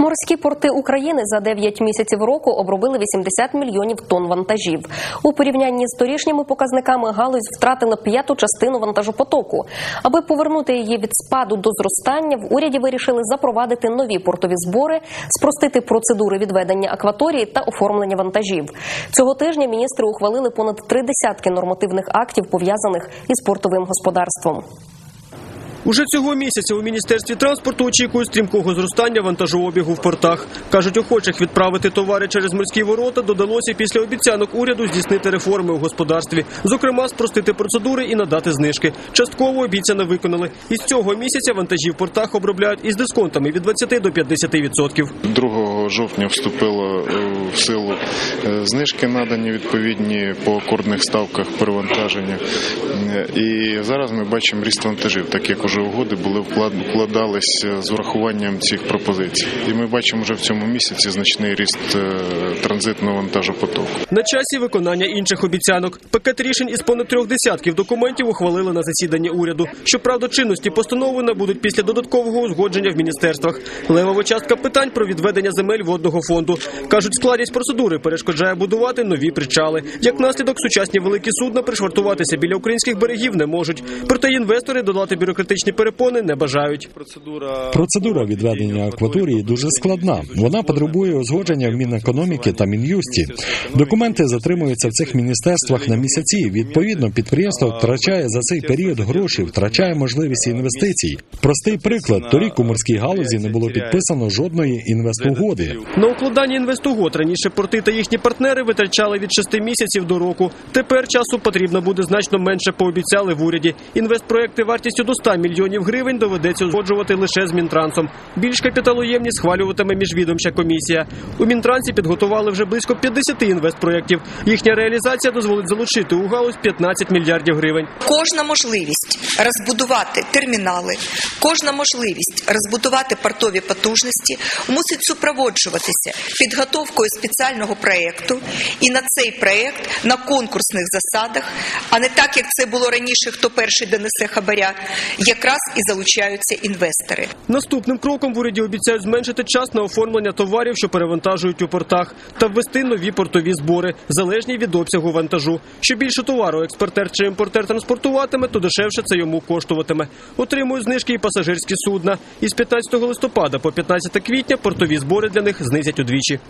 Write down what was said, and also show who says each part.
Speaker 1: Морські порти України за 9 місяців року обробили 80 мільйонів тонн вантажів. У порівнянні з торішніми показниками галузь втратила п'яту частину вантажопотоку. Аби повернути її від спаду до зростання, в уряді вирішили запровадити нові портові збори, спростити процедури відведення акваторії та оформлення вантажів. Цього тижня міністри ухвалили понад три десятки нормативних актів пов'язаних із портовим господарством.
Speaker 2: Уже цього місяця у міністерстві транспорту очікують стрімкого зростання вантажообігу в портах. кажуть, охочих відправити товари через морські ворота додалося після обіцянок уряду здійснити реформи у господарстві, зокрема, спростити процедури і надати знижки. Частково обіцяно виконали. Із цього місяця вантажі в портах обробляють із дисконтами від 20 до 50%.
Speaker 3: 2 жовтня вступило е, в силу е, знижки, надані відповідні по акордних ставках перевантаження. Е, І зараз ми бачимо ріст вантажів, так як уже угоди були вклад- вкладалися з урахуванням цих пропозицій. І ми бачимо вже в цьому місяці значний ріст е, транзитного вантажопотоку.
Speaker 2: На часі виконання інших обіцянок. Пакет рішень із понад трьох десятків документів ухвалили на засіданні уряду. Щоправда, чинності постанови набудуть після додаткового узгодження в міністерствах. Левова частка питань про відведення земель водного фонду. Кажуть, складність процедури перешкоджає будувати нові причали. Як наслідок, сучасні великі судна пришвартуватися біля українських берегів не можуть. Проте інвестори долати бюрократичні перепони не бажають.
Speaker 4: Процедура відведення акваторії дуже складна. Вона потребує узгодження в Мінекономіки та Мін'юсті. Документи затримуються в цих міністерствах на місяці. Відповідно, підприємство втрачає за цей період гроші, втрачає можливість інвестицій. Простий приклад: торік у морській галузі не було підписано жодної інвестугоди.
Speaker 2: На укладання інвестугод раніше порти та їхні партнери витрачали від 6 місяців до року. Тепер часу потрібно буде значно менше. Пообіцяли в уряді. Інвестпроекти вартістю до 100 мільйонів гривень доведеться узгоджувати лише з Мінтрансом. Більш капіталоємні схвалюватиме міжвідомча комісія. У Мінтрансі підготували вже близько 50 інвестпроєктів. Їхня реалізація дозволить залучити у галузь 15 мільярдів гривень.
Speaker 5: Кожна можливість розбудувати термінали, кожна можливість розбудувати портові потужності мусить супроводжуватися підготовкою спеціального проєкту і на цей проєкт на конкурсних засадах, а не так, як це було раніше, хто перший донесе хабаря, якраз і залучаються інвестори.
Speaker 2: Наступним кроком в уряді обіцяють зменшити час на оформлення товарів, що перевантажують у портах, та ввести нові портові збори, залежні від обсягу вантажу. Що більше товару експортер чи імпортер транспортуватиме, то дешевше це йому коштуватиме. Отримують знижки і пасажирські судна. Із 15 листопада по 15 квітня портові збори для них знизять удвічі.